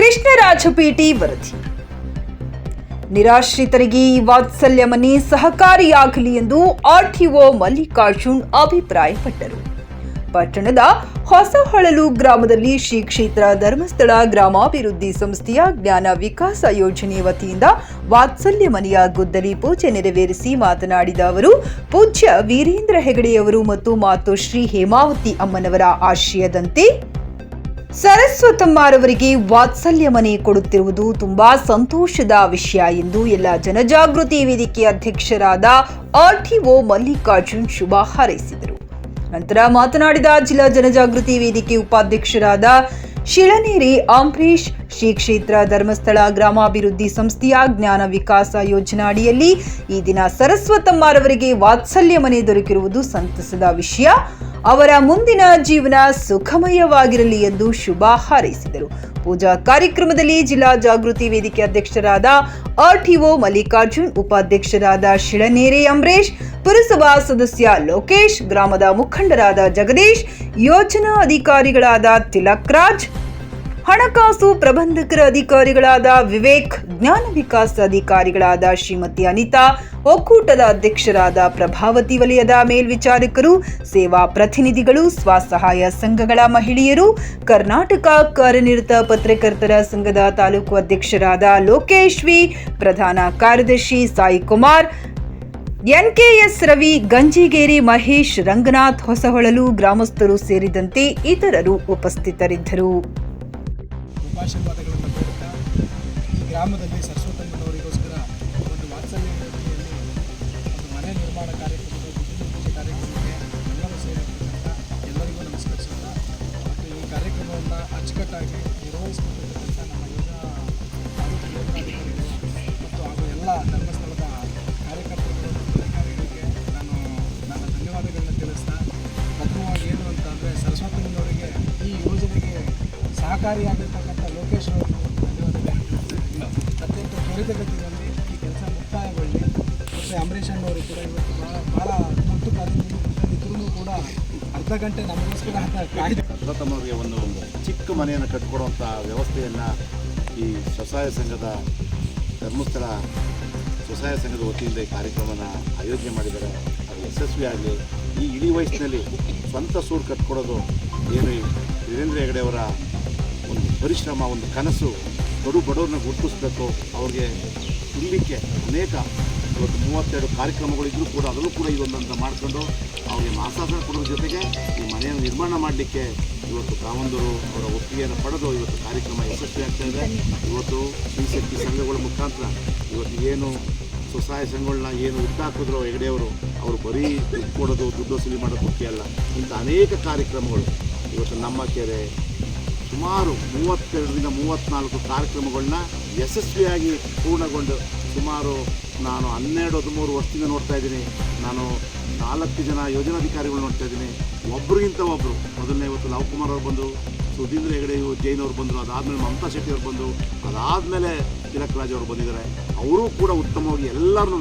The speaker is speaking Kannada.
ಕೃಷ್ಣರಾಜಪೇಟೆ ವರದಿ. ನಿರಾಶ್ರಿತರಿಗೆ ಈ ವಾತ್ಸಲ್ಯ ಮನೆ ಸಹಕಾರಿಯಾಗಲಿ ಎಂದು ಆರ್ಟಿಒ ಮಲ್ಲಿಕಾರ್ಜುನ್ ಅಭಿಪ್ರಾಯಪಟ್ಟರು. ಪಟ್ಟಣದ ಹೊಸಹೊಳಲು ಗ್ರಾಮದಲ್ಲಿ ಶ್ರೀ ಕ್ಷೇತ್ರ ಧರ್ಮಸ್ಥಳ ಗ್ರಾಮಾಭಿವೃದ್ಧಿ ಸಂಸ್ಥೆಯ ಜ್ಞಾನ ವಿಕಾಸ ಯೋಜನೆ ವತಿಯಿಂದ ವಾತ್ಸಲ್ಯ ಮನೆಯ ಗುದ್ದಲಿ ಪೂಜೆ ನೆರವೇರಿಸಿ ಮಾತನಾಡಿದ ಅವರು, ಪೂಜ್ಯ ವೀರೇಂದ್ರ ಹೆಗಡೆಯವರು ಮತ್ತು ಮಾತೋಶ್ರೀ ಹೇಮಾವತಿ ಅಮ್ಮನವರ ಆಶಯದಂತೆ ಸರಸ್ವತಮ್ಮರವರಿಗೆ ವಾತ್ಸಲ್ಯ ಮನೆ ಕೊಡುತ್ತಿರುವುದು ತುಂಬಾ ಸಂತೋಷದ ವಿಷಯ ಎಂದು ಎಲ್ಲ ಜನಜಾಗೃತಿ ವೇದಿಕೆ ಅಧ್ಯಕ್ಷರಾದ ಆರ್ಟಿಒ ಮಲ್ಲಿಕಾರ್ಜುನ್ ಶುಭ ಹಾರೈಸಿದರು. ನಂತರ ಮಾತನಾಡಿದ ಜಿಲ್ಲಾ ಜನಜಾಗೃತಿ ವೇದಿಕೆ ಉಪಾಧ್ಯಕ್ಷರಾದ ಶಿಳನೇರಿ ಅಂಬರೀಶ್ ಶ್ರೀ ಕ್ಷೇತ್ರ ಧರ್ಮಸ್ಥಳ ಗ್ರಾಮಾಭಿವೃದ್ಧಿ ಸಂಸ್ಥೆಯ ಜ್ಞಾನ ವಿಕಾಸ ಯೋಜನಾ ಅಡಿಯಲ್ಲಿ ಈ ದಿನ ಸರಸ್ವತಮ್ಮರವರಿಗೆ ವಾತ್ಸಲ್ಯ ಮನೆ ದೊರಕಿರುವುದು ಸಂತಸದ ವಿಷಯ. ಅವರ ಮುಂದಿನ ಜೀವನ ಸುಖಮಯವಾಗಿರಲಿ ಎಂದು ಶುಭ ಹಾರೈಸಿದರು. ಪೂಜಾ ಕಾರ್ಯಕ್ರಮದಲ್ಲಿ ಜಿಲ್ಲಾ ಜಾಗೃತಿ ವೇದಿಕೆ ಅಧ್ಯಕ್ಷರಾದ ಆರ್ಟಿಒ ಮಲ್ಲಿಕಾರ್ಜುನ್, ಉಪಾಧ್ಯಕ್ಷರಾದ ಶಿಳನೇರೆ ಅಂಬರೀಶ್, ಪುರಸಭಾ ಸದಸ್ಯ ಲೋಕೇಶ್, ಗ್ರಾಮದ ಮುಖಂಡರಾದ ಜಗದೀಶ್, ಯೋಜನಾ ಅಧಿಕಾರಿಗಳಾದ ತಿಲಕ್ ರಾಜ್ ಹಣಕಾಸು ಪ್ರಬಂಧಕರ ಅಧಿಕಾರಿಗಳಾದ ವಿವೇಕ್, ಜ್ಞಾನ ವಿಕಾಸ ಅಧಿಕಾರಿಗಳಾದ ಶ್ರೀಮತಿ ಅನಿತಾ, ಒಕ್ಕೂಟದ ಅಧ್ಯಕ್ಷರಾದ ಪ್ರಭಾವತಿ ವಲಯದ ಮೇಲ್ವಿಚಾರಕರು, ಸೇವಾ ಪ್ರತಿನಿಧಿಗಳು ಸ್ವಸಹಾಯ ಸಂಘಗಳ ಮಹಿಳೆಯರು, ಕರ್ನಾಟಕ ಕಾರ್ಯನಿರತ ಪತ್ರಕರ್ತರ ಸಂಘದ ತಾಲೂಕು ಅಧ್ಯಕ್ಷರಾದ ಲೋಕೇಶ್ವಿ, ಪ್ರಧಾನ ಕಾರ್ಯದರ್ಶಿ ಸಾಯಿ ಕುಮಾರ್ ಎನ್ಕೆಎಸ್ ರವಿ, ಗಂಜಿಗೇರಿ ಮಹೇಶ್, ರಂಗನಾಥ್ ಹೊಸಹೊಳಲು ಗ್ರಾಮಸ್ಥರು ಸೇರಿದಂತೆ ಇತರರು ಉಪಸ್ಥಿತರಿದ್ದರು. ಶುಭಾಶೀರ್ವಾದಗಳನ್ನು ಕೋರುತ್ತಾ ಈ ಗ್ರಾಮದಲ್ಲಿ ಸರಸ್ವತಮ್ಮನವರಿಗೋಸ್ಕರ ಒಂದು ವಾತ್ಸಲ್ಯ ಯೋಜನೆಯಲ್ಲಿ ಒಂದು ಮನೆ ನಿರ್ಮಾಣ ಕಾರ್ಯಕ್ರಮದ ಪೂಜೆ ಕಾರ್ಯಕ್ರಮಕ್ಕೆ ಎಲ್ಲರೂ ಸೇರಿರ್ತಕ್ಕಂಥ ಎಲ್ಲರಿಗೂ ನಮಸ್ಕರಿಸುತ್ತಾ ಮತ್ತು ಈ ಕಾರ್ಯಕ್ರಮವನ್ನು ಅಚ್ಚುಕಟ್ಟಾಗಿ ನಿರ್ವಹಿಸಿಕೊಂಡಿರ್ತಕ್ಕಂಥ ನಮ್ಮ ಯೋಜನಾ ಮತ್ತು ಹಾಗೂ ಎಲ್ಲ ಧರ್ಮಸ್ಥಳದ ಕಾರ್ಯಕರ್ತರುಗಳು ಮತ್ತು ನಾನು ನನ್ನ ಧನ್ಯವಾದಗಳನ್ನು ತಿಳಿಸ್ತಾ ಪ್ರಥಮವಾಗಿ ಏನು ಅಂತಂದರೆ ಸರಸ್ವತಮ್ಮನವರಿಗೆ ಈ ಯೋಜನೆಗೆ ಸಹಕಾರಿಯಾಗಿರ್ತಕ್ಕಂಥ ಅಂಬರೀಷ್ ಭಾಳ ಕೂಡ ಅರ್ಧ ಗಂಟೆ ಒಂದು ಚಿಕ್ಕ ಮನೆಯನ್ನು ಕಟ್ಟಿಕೊಡುವಂಥ ವ್ಯವಸ್ಥೆಯನ್ನು ಈ ಸ್ವಸಹಾಯ ಸಂಘದ ಧರ್ಮಸ್ಥಳ ಸ್ವಸಹಾಯ ಸಂಘದ ವತಿಯಿಂದ ಈ ಕಾರ್ಯಕ್ರಮನ ಆಯೋಜನೆ ಮಾಡಿದ್ದಾರೆ. ಅದು ಯಶಸ್ವಿ ಆಗಲಿ. ಈ ಇಳಿ ವಯಸ್ಸಿನಲ್ಲಿ ಸ್ವಂತ ಸೂರು ಕಟ್ಕೊಡೋದು ಏನು ವೀರೇಂದ್ರ ಹೆಗಡೆಯವರ ಪರಿಶ್ರಮ, ಒಂದು ಕನಸು ಬಡು ಬಡವ್ರನ್ನ ಗುರುತಿಸ್ಬೇಕು. ಅವ್ರಿಗೆ ತುಂಬಲಿಕ್ಕೆ ಅನೇಕ. ಇವತ್ತು ಮೂವತ್ತೆರಡು ಕಾರ್ಯಕ್ರಮಗಳಿದ್ರು ಕೂಡ ಅದರಲ್ಲೂ ಕೂಡ ಇದೊಂದಂತ ಮಾಡಿಕೊಂಡು ಅವ್ರಿಗೆ ಮಾಸಾಸನ ಕೊಡೋದ್ರ ಜೊತೆಗೆ ಈ ಮನೆಯನ್ನು ನಿರ್ಮಾಣ ಮಾಡಲಿಕ್ಕೆ ಇವತ್ತು ಕಾವಂದರು ಅವರ ಒಪ್ಪಿಗೆಯನ್ನು ಪಡೆದು ಇವತ್ತು ಕಾರ್ಯಕ್ರಮ ಯಶಸ್ವಿ ಆಗ್ತಾ ಇದೆ. ಇವತ್ತು ಶಕ್ತಿ ಸಂಘಗಳ ಮುಖಾಂತರ ಇವತ್ತು ಏನು ಸ್ವಸಹಾಯ ಸಂಘಗಳನ್ನ ಏನು ಹುಟ್ಟಾಕಿದ್ರು ಹೆಗಡೆಯವರು, ಅವರು ಬರೀ ದುಡ್ಡು ಕೊಡೋದು, ದುಡ್ಡು ವಸೂಲಿ ಮಾಡೋದು ಮುಖ್ಯ ಅಲ್ಲ. ಇಂಥ ಅನೇಕ ಕಾರ್ಯಕ್ರಮಗಳು. ಇವತ್ತು ನಮ್ಮ ಕೆರೆ ಸುಮಾರು ಮೂವತ್ತೆರಡರಿಂದ ಮೂವತ್ತ್ನಾಲ್ಕು ಕಾರ್ಯಕ್ರಮಗಳನ್ನ ಯಶಸ್ವಿಯಾಗಿ ಪೂರ್ಣಗೊಂಡು ಸುಮಾರು ನಾನು ಹನ್ನೆರಡು ಹದಿಮೂರು ವರ್ಷದಿಂದ ನೋಡ್ತಾ ಇದ್ದೀನಿ. ನಾನು ನಾಲ್ಕು ಜನ ಯೋಜನಾಧಿಕಾರಿಗಳು ನೋಡ್ತಾ ಇದ್ದೀನಿ. ಒಬ್ಬರಿಗಿಂತ ಒಬ್ಬರು ಮೊದಲನೇ ಇವತ್ತು ಲವಕುಮಾರ್ ಅವ್ರು ಬಂದರು ಸುಧೀಂದ್ರ ಹೆಗಡೆ ಜೈನ್ ಅವರು ಬಂದರು, ಅದಾದಮೇಲೆ ಮಮತಾ ಶೆಟ್ಟಿ ಅವರು ಬಂದರು ಅದಾದಮೇಲೆ ತಿಲಕ್ ರಾಜ್ ಅವರು ಬಂದಿದ್ದಾರೆ. ಅವರೂ ಕೂಡ ಉತ್ತಮವಾಗಿ ಎಲ್ಲರನ್ನೂ